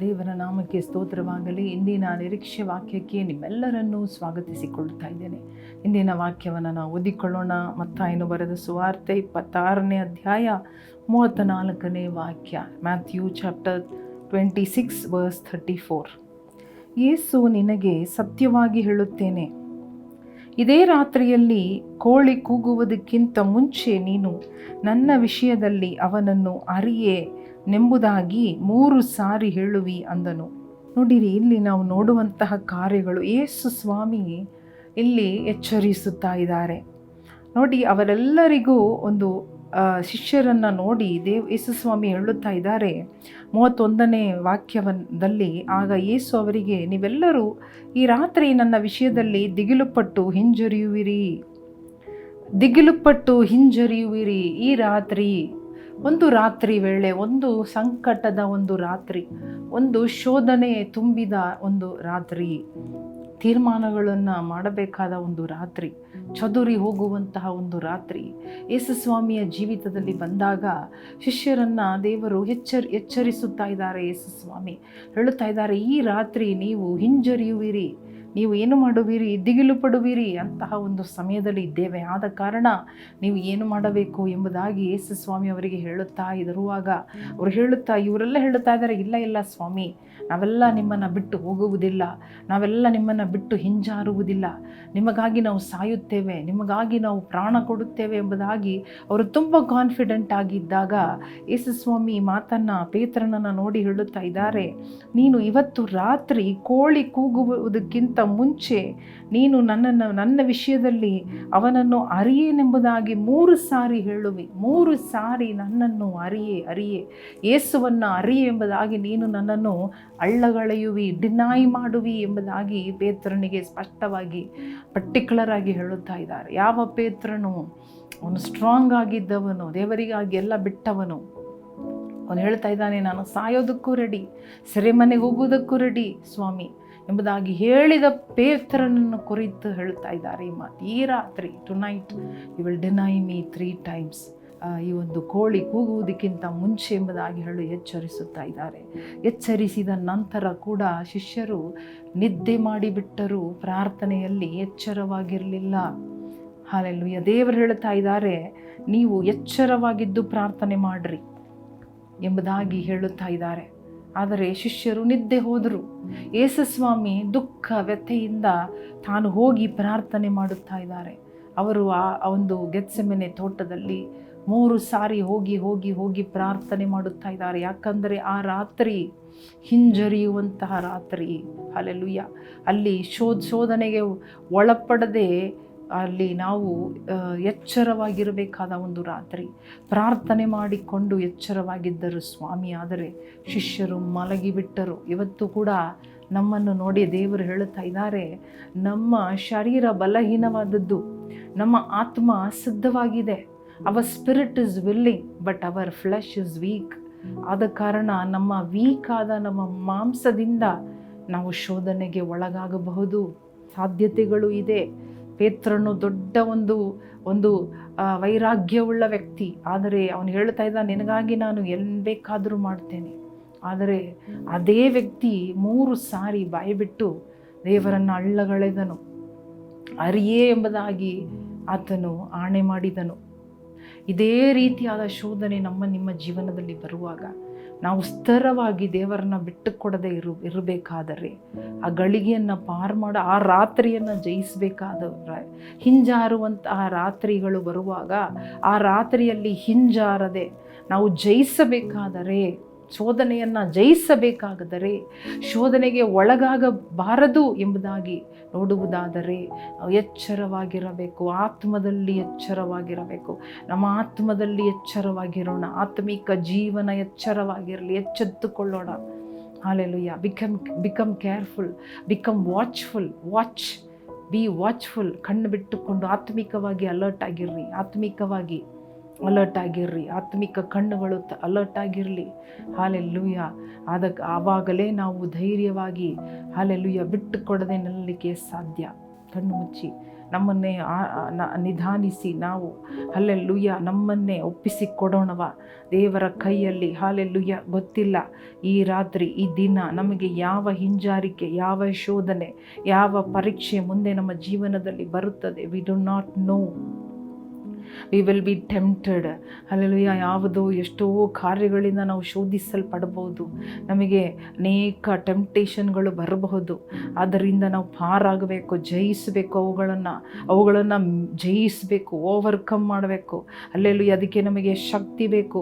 ದೇವರ ನಾಮಕ್ಕೆ ಸ್ತೋತ್ರವಾಗಲಿ. ಇಂದಿನ ನಿರೀಕ್ಷೆ ವಾಕ್ಯಕ್ಕೆ ನಿಮ್ಮೆಲ್ಲರನ್ನೂ ಸ್ವಾಗತಿಸಿಕೊಳ್ತಾ ಇದ್ದೇನೆ. ಇಂದಿನ ವಾಕ್ಯವನ್ನು ನಾವು ಓದಿಕೊಳ್ಳೋಣ. ಮತ್ತಾಯನು ಬರೆದ ಸುವಾರ್ತೆ ಇಪ್ಪತ್ತಾರನೇ ಅಧ್ಯಾಯ ಮೂವತ್ತ ನಾಲ್ಕನೇ ವಾಕ್ಯ, Matthew chapter twenty six verse thirty four. ಯೇಸು ನಿನಗೆ ಸತ್ಯವಾಗಿ ಹೇಳುತ್ತೇನೆ. ಇದೇ ರಾತ್ರಿಯಲ್ಲಿ ಕೋಳಿ ಕೂಗುವುದಕ್ಕಿಂತ ಮುಂಚೆ ನೀನು ನನ್ನ ವಿಷಯದಲ್ಲಿ ಅವನನ್ನು ಅರಿಯೇ. ನೆಂಬುದಾಗಿ ಮೂರು ಸಾರಿ ಹೇಳುವಿ ಅಂದನು. ನೋಡಿರಿ, ಇಲ್ಲಿ ನಾವು ನೋಡುವಂತಹ ಕಾರ್ಯಗಳು ಯೇಸು ಸ್ವಾಮಿ ಇಲ್ಲಿ ಎಚ್ಚರಿಸುತ್ತಾ ಇದ್ದಾರೆ. ನೋಡಿ, ಅವರೆಲ್ಲರಿಗೂ ಒಂದು ಶಿಷ್ಯರನ್ನು ನೋಡಿ ದೇವ್ ಯೇಸು ಸ್ವಾಮಿ ಹೇಳುತ್ತಾ ಇದ್ದಾರೆ. ಮೂವತ್ತೊಂದನೇ ವಾಕ್ಯವದಲ್ಲಿ ಆಗ ಯೇಸು ಅವರಿಗೆ, ನೀವೆಲ್ಲರೂ ಈ ರಾತ್ರಿ ನನ್ನ ವಿಷಯದಲ್ಲಿ ದಿಗಿಲುಪಟ್ಟು ಹಿಂಜರಿಯುವಿರಿ. ದಿಗಿಲುಪಟ್ಟು ಹಿಂಜರಿಯುವಿರಿ ಈ ರಾತ್ರಿ. ಒಂದು ರಾತ್ರಿ ವೇಳೆ, ಒಂದು ಸಂಕಟದ ಒಂದು ರಾತ್ರಿ, ಒಂದು ಶೋಧನೆ ತುಂಬಿದ ಒಂದು ರಾತ್ರಿ, ತೀರ್ಮಾನಗಳನ್ನು ಮಾಡಬೇಕಾದ ಒಂದು ರಾತ್ರಿ, ಚದುರಿ ಹೋಗುವಂತಹ ಒಂದು ರಾತ್ರಿ ಯೇಸುಸ್ವಾಮಿಯ ಜೀವಿತದಲ್ಲಿ ಬಂದಾಗ ಶಿಷ್ಯರನ್ನು ದೇವರು ಎಚ್ಚರ್, ಎಚ್ಚರಿಸುತ್ತಾ ಇದ್ದಾರೆ. ಯೇಸುಸ್ವಾಮಿ ಹೇಳುತ್ತಾ ಇದ್ದಾರೆ, ಈ ರಾತ್ರಿ ನೀವು ಹಿಂಜರಿಯುವಿರಿ. ನೀವು ಏನು ಮಾಡುವಿರಿ, ದಿಗಿಲು ಪಡುವಿರಿ ಅಂತಹ ಒಂದು ಸಮಯದಲ್ಲಿ ಇದ್ದೇವೆ. ಆದ ಕಾರಣ ನೀವು ಏನು ಮಾಡಬೇಕು ಎಂಬುದಾಗಿ ಯೇಸು ಸ್ವಾಮಿ ಅವರಿಗೆ ಹೇಳುತ್ತಾ ಇದ್ದರುವಾಗ ಅವರು ಹೇಳುತ್ತಾ, ಇವರೆಲ್ಲ ಹೇಳುತ್ತಾ ಇದ್ದಾರೆ, ಇಲ್ಲ ಇಲ್ಲ ಸ್ವಾಮಿ, ನಾವೆಲ್ಲ ನಿಮ್ಮನ್ನು ಬಿಟ್ಟು ಹೋಗುವುದಿಲ್ಲ, ನಾವೆಲ್ಲ ನಿಮ್ಮನ್ನು ಬಿಟ್ಟು ಹಿಂಜಾರುವುದಿಲ್ಲ. ನಿಮಗಾಗಿ ನಾವು ಸಾಯುತ್ತೇವೆ, ನಿಮಗಾಗಿ ನಾವು ಪ್ರಾಣ ಕೊಡುತ್ತೇವೆ ಎಂಬುದಾಗಿ ಅವರು ತುಂಬ ಕಾನ್ಫಿಡೆಂಟ್ ಆಗಿದ್ದಾಗ ಯೇಸು ಸ್ವಾಮಿ ಮಾತನ್ನು, ಪೇತ್ರನನ್ನು ನೋಡಿ ಹೇಳುತ್ತಾ ಇದ್ದಾರೆ, ನೀನು ಇವತ್ತು ರಾತ್ರಿ ಕೋಳಿ ಕೂಗುವುದಕ್ಕಿಂತ ಮುಂಚೆ ನೀನು ನನ್ನನ್ನು, ನನ್ನ ವಿಷಯದಲ್ಲಿ ಅವನನ್ನು ಅರಿಯೇನೆಂಬುದಾಗಿ ಮೂರು ಸಾರಿ ಹೇಳುವಿ. ಮೂರು ಸಾರಿ ನನ್ನನ್ನು ಅರಿಯೇ ಅರಿಯೇ. ಏಸುವನ್ನು ಅರಿಯೇ ಎಂಬುದಾಗಿ ನೀನು ನನ್ನನ್ನು ಅಳ್ಳಗಳೆಯುವಿ ಡಿನಾಯ್ ಮಾಡುವಿ ಎಂಬುದಾಗಿ ಪೇತ್ರನಿಗೆ ಸ್ಪಷ್ಟವಾಗಿ ಪರ್ಟಿಕ್ಯುಲರ್ ಆಗಿ ಹೇಳುತ್ತಾ ಇದ್ದಾರೆ. ಯಾವ ಪೇತ್ರನು? ಅವನು ಸ್ಟ್ರಾಂಗ್ ಆಗಿದ್ದವನು, ದೇವರಿಗಾಗಿ ಎಲ್ಲ ಬಿಟ್ಟವನು. ಅವನು ಹೇಳ್ತಾ ಇದ್ದಾನೆ, ನಾನು ಸಾಯೋದಕ್ಕೂ ರೆಡಿ, ಸೆರೆಮನೆಗೆ ಹೋಗುವುದಕ್ಕೂ ರೆಡಿ, ಸ್ವಾಮಿ, ಎಂಬುದಾಗಿ ಹೇಳಿದ ಪೇತ್ರನನ್ನು ಕುರಿತು ಹೇಳ್ತಾ ಇದ್ದಾರೆ ಈ ಮಾತು. ಈ ರಾತ್ರಿ tonight you will deny me three times ಈ ಒಂದು ಕೋಳಿ ಕೂಗುವುದಕ್ಕಿಂತ ಮುಂಚೆ ಎಂಬುದಾಗಿ ಹೇಳಿ ಎಚ್ಚರಿಸುತ್ತಾ ಇದ್ದಾರೆ. ಎಚ್ಚರಿಸಿದ ನಂತರ ಕೂಡ ಶಿಷ್ಯರು ನಿದ್ದೆ ಮಾಡಿಬಿಟ್ಟರು, ಪ್ರಾರ್ಥನೆಯಲ್ಲಿ ಎಚ್ಚರವಾಗಿರಲಿಲ್ಲ. ಹಾಲೆಲ್ಲೂಯ್ಯ ದೇವರು ಹೇಳ್ತಾ ಇದ್ದಾರೆ, ನೀವು ಎಚ್ಚರವಾಗಿದ್ದು ಪ್ರಾರ್ಥನೆ ಮಾಡ್ರಿ. ಎಂಬುದಾಗಿ ಹೇಳುತ್ತಾ ಇದ್ದಾರೆ. ಆದರೆ ಶಿಷ್ಯರು ನಿದ್ದೆ ಹೋದರು. ಯೇಸುಸ್ವಾಮಿ ದುಃಖ, ವ್ಯಥೆಯಿಂದ ತಾನು ಹೋಗಿ ಪ್ರಾರ್ಥನೆ ಮಾಡುತ್ತಾ ಇದ್ದಾರೆ. ಅವರು ಆ ಒಂದು ಗೆತ್ಸೆಮೆನೆ ತೋಟದಲ್ಲಿ ಮೂರು ಸಾರಿ ಹೋಗಿ ಹೋಗಿ ಹೋಗಿ ಪ್ರಾರ್ಥನೆ ಮಾಡುತ್ತಾ ಇದ್ದಾರೆ. ಯಾಕಂದರೆ ಆ ರಾತ್ರಿ ಹಿಂಜರಿಯುವಂತಹ ರಾತ್ರಿ. ಅಲ್ಲೆಲ್ಲುಯ್ಯ ಅಲ್ಲಿ ಶೋಧ, ಶೋಧನೆಗೆ ಒಳಪಡದೆ ಅಲ್ಲಿ ನಾವು ಎಚ್ಚರವಾಗಿರಬೇಕಾದ ಒಂದು ರಾತ್ರಿ. ಪ್ರಾರ್ಥನೆ ಮಾಡಿಕೊಂಡು ಎಚ್ಚರವಾಗಿದ್ದರು ಸ್ವಾಮಿ. ಆದರೆ ಶಿಷ್ಯರು ಮಲಗಿಬಿಟ್ಟರು. ಇವತ್ತು ಕೂಡ ನಮ್ಮನ್ನು ನೋಡಿ ದೇವರು ಹೇಳುತ್ತಾ ಇದ್ದಾರೆ, ನಮ್ಮ ಶರೀರ ಬಲಹೀನವಾದದ್ದು, ನಮ್ಮ ಆತ್ಮ ಸಿದ್ಧವಾಗಿದೆ our spirit is willing but our flesh is weak ಆದ ಕಾರಣ ನಮ್ಮ ವೀಕ್ ಆದ ನಮ್ಮ ಮಾಂಸದಿಂದ ನಾವು ಶೋಧನೆಗೆ ಒಳಗಾಗಬಹುದು. ಸಾಧ್ಯತೆಗಳು ಇದೆ. ಪೇತ್ರನು ದೊಡ್ಡ ಒಂದು ಒಂದು ವೈರಾಗ್ಯವುಳ್ಳ ವ್ಯಕ್ತಿ. ಆದರೆ ಅವನು ಹೇಳ್ತಾ ಇದ್ದ ನಿನಗಾಗಿ ನಾನು ಎಲ್ಲಿ ಬೇಕಾದರೂ ಮಾಡ್ತೇನೆ. ಆದರೆ ಅದೇ ವ್ಯಕ್ತಿ ಮೂರು ಸಾರಿ ಬಾಯಿಬಿಟ್ಟು ದೇವರನ್ನು ಅಳ್ಳಗಳೆದನು ಅರಿಯೇ ಎಂಬುದಾಗಿ ಆತನು ಆಣೆ ಮಾಡಿದನು. ಇದೇ ರೀತಿಯಾದ ಶೋಧನೆ ನಮ್ಮ, ನಿಮ್ಮ ಜೀವನದಲ್ಲಿ ಬರುವಾಗ ನಾವು ಸ್ಥಿರವಾಗಿ ದೇವರನ್ನ ಬಿಟ್ಟು ಕೊಡದೆ ಇರು, ಇರಬೇಕಾದರೆ ಆ ಗಳಿಗೆಯನ್ನು ಪಾರ್ ಮಾಡೋ, ಆ ರಾತ್ರಿಯನ್ನು ಜಯಿಸಬೇಕಾದವ್ರ ಆ ರಾತ್ರಿಗಳು ಬರುವಾಗ ಆ ರಾತ್ರಿಯಲ್ಲಿ ಹಿಂಜಾರದೆ ನಾವು ಜಯಿಸಬೇಕಾದರೆ ಶೋಧನೆಯನ್ನು ಜಯಿಸಬೇಕಾದರೆ ಶೋಧನೆಗೆ ಒಳಗಾಗಬಾರದು ಎಂಬುದಾಗಿ ನೋಡುವುದಾದರೆ, ಎಚ್ಚರವಾಗಿರಬೇಕು, ಆತ್ಮದಲ್ಲಿ ಎಚ್ಚರವಾಗಿರಬೇಕು. ನಮ್ಮ ಆತ್ಮದಲ್ಲಿ ಎಚ್ಚರವಾಗಿರೋಣ, ಆತ್ಮಿಕ ಜೀವನ ಎಚ್ಚರವಾಗಿರಲಿ, ಎಚ್ಚೆತ್ತುಕೊಳ್ಳೋಣ. Hallelujah. Become become careful become watchful watch be watchful ಕಣ್ಣು ಬಿಟ್ಟುಕೊಂಡು ಆತ್ಮಿಕವಾಗಿ ಅಲರ್ಟ್ ಆಗಿರ್ರಿ, ಆತ್ಮಿಕವಾಗಿ ಅಲರ್ಟ್ ಆಗಿರ್ರಿ. ಆತ್ಮಿಕ ಕಣ್ಣುಗಳು ಅಲರ್ಟ್ ಆಗಿರಲಿ. ಹಾಲೆಲ್ಲೂಯ್ಯ ಅದಕ್ಕೆ ಆವಾಗಲೇ ನಾವು ಧೈರ್ಯವಾಗಿ ಹಾಲೆಲ್ಲೂಯ್ಯ ಬಿಟ್ಟು ಕೊಡದೆ ನಿಲ್ಲಲಿಕ್ಕೆ ಸಾಧ್ಯ. ಕಣ್ಣು ಮುಚ್ಚಿ. ನಮ್ಮನ್ನೇ ನಿಧಾನಿಸಿ ನಾವು. ಅಲ್ಲೆಲ್ಲುಯ್ಯ ನಮ್ಮನ್ನೇ ಒಪ್ಪಿಸಿಕೊಡೋಣವ ದೇವರ ಕೈಯಲ್ಲಿ ಹಾಲೆಲ್ಲುಯ್ಯ ಗೊತ್ತಿಲ್ಲ. ಈ ರಾತ್ರಿ, ಈ ದಿನ ನಮಗೆ ಯಾವ ಹಿಂಜಾರಿಕೆ, ಯಾವ ಶೋಧನೆ, ಯಾವ ಪರೀಕ್ಷೆ ಮುಂದೆ ನಮ್ಮ ಜೀವನದಲ್ಲಿ ಬರುತ್ತದೆ? We do not know we will be tempted ಅಲ್ಲೆಲ್ಲ ಯಾವುದೋ ಎಷ್ಟೋ ಕಾರ್ಯಗಳಿಂದ ನಾವು ಶೋಧಿಸಲ್ಪಡಬಹುದು. ನಮಗೆ ಅನೇಕ ಟೆಂಪ್ಟೇಷನ್ಗಳು ಬರಬಹುದು. ಅದರಿಂದ ನಾವು ಪಾರಾಗಬೇಕು, ಜಯಿಸಬೇಕು ಅವುಗಳನ್ನು. ಅವುಗಳನ್ನು ಜಯಿಸಬೇಕು ಓವರ್ಕಮ್ ಮಾಡಬೇಕು. ಅಲ್ಲೆಲ್ಲೂ ಅದಕ್ಕೆ ನಮಗೆ ಶಕ್ತಿ ಬೇಕು.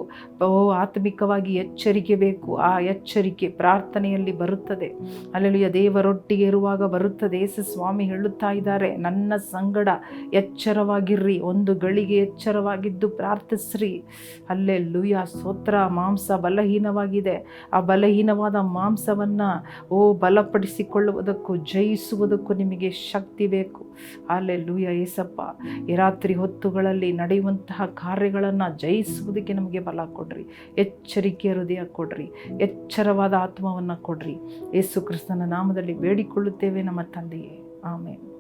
ಆತ್ಮಿಕವಾಗಿ ಎಚ್ಚರಿಕೆ ಬೇಕು. ಆ ಎಚ್ಚರಿಕೆ ಪ್ರಾರ್ಥನೆಯಲ್ಲಿ ಬರುತ್ತದೆ. ಅಲ್ಲೆಲ್ಲೂ ದೇವರೊಟ್ಟಿಗೆ ಇರುವಾಗ ಬರುತ್ತದೆ. ಸ್ವಾಮಿ ಹೇಳುತ್ತಾ ಇದ್ದಾರೆ, ನನ್ನ ಸಂಗಡ ಎಚ್ಚರವಾಗಿರ್ರಿ. ಒಂದು ಗಳಿಗೆ ಎಚ್ಚರವಾಗಿದ್ದು ಪ್ರಾರ್ಥಿಸ್ರಿ. ಅಲ್ಲೇ ಲೂಯ ಸ್ತೋತ್ರ ಮಾಂಸ ಬಲಹೀನವಾಗಿದೆ. ಆ ಬಲಹೀನವಾದ ಮಾಂಸವನ್ನು, ಓ, ಬಲಪಡಿಸಿಕೊಳ್ಳುವುದಕ್ಕೂ, ಜಯಿಸುವುದಕ್ಕೂ ನಿಮಗೆ ಶಕ್ತಿ ಬೇಕು. ಅಲ್ಲೇ ಲೂಯ ಏಸಪ್ಪ, ಈ ರಾತ್ರಿ ಹೊತ್ತುಗಳಲ್ಲಿ ನಡೆಯುವಂತಹ ಕಾರ್ಯಗಳನ್ನು ಜಯಿಸುವುದಕ್ಕೆ ನಮಗೆ ಬಲ ಕೊಡ್ರಿ. ಎಚ್ಚರಿಕೆ ಹೃದಯ ಕೊಡ್ರಿ. ಎಚ್ಚರವಾದ ಆತ್ಮವನ್ನು ಕೊಡ್ರಿ. ಯೇಸು ಕ್ರಿಸ್ತನ ನಾಮದಲ್ಲಿ ಬೇಡಿಕೊಳ್ಳುತ್ತೇವೆ ನಮ್ಮ ತಂದೆಯೇ. ಆಮೇಲೆ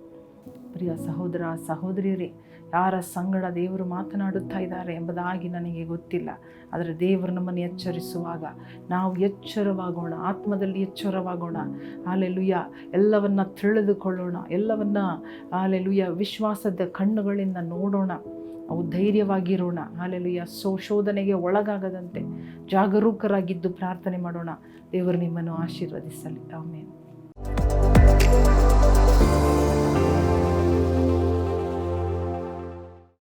ಪ್ರಿಯ ಸಹೋದರ, ಸಹೋದರಿಯರೇ, ಯಾರ ಸಂಗಡ ದೇವರು ಮಾತನಾಡುತ್ತಾ ಇದ್ದಾರೆ ಎಂಬುದಾಗಿ ನನಗೆ ಗೊತ್ತಿಲ್ಲ. ಆದರೆ ದೇವರು ನಮ್ಮನ್ನು ಎಚ್ಚರಿಸುವಾಗ ನಾವು ಎಚ್ಚರವಾಗೋಣ, ಆತ್ಮದಲ್ಲಿ ಎಚ್ಚರವಾಗೋಣ. ಆಲೆಲುಯ್ಯ ಎಲ್ಲವನ್ನ ತಿಳಿದುಕೊಳ್ಳೋಣ, ಎಲ್ಲವನ್ನ ಆಲೆಲುಯ್ಯ ವಿಶ್ವಾಸದ ಕಣ್ಣುಗಳಿಂದ ನೋಡೋಣ ಅವು ಧೈರ್ಯವಾಗಿರೋಣ. ಆಲೆಲುಯ್ಯ ಸೋ ಶೋಧನೆಗೆ ಒಳಗಾಗದಂತೆ ಜಾಗರೂಕರಾಗಿದ್ದು ಪ್ರಾರ್ಥನೆ ಮಾಡೋಣ. ದೇವರು ನಿಮ್ಮನ್ನು ಆಶೀರ್ವದಿಸಲಿ. ಆಮೇಲೆ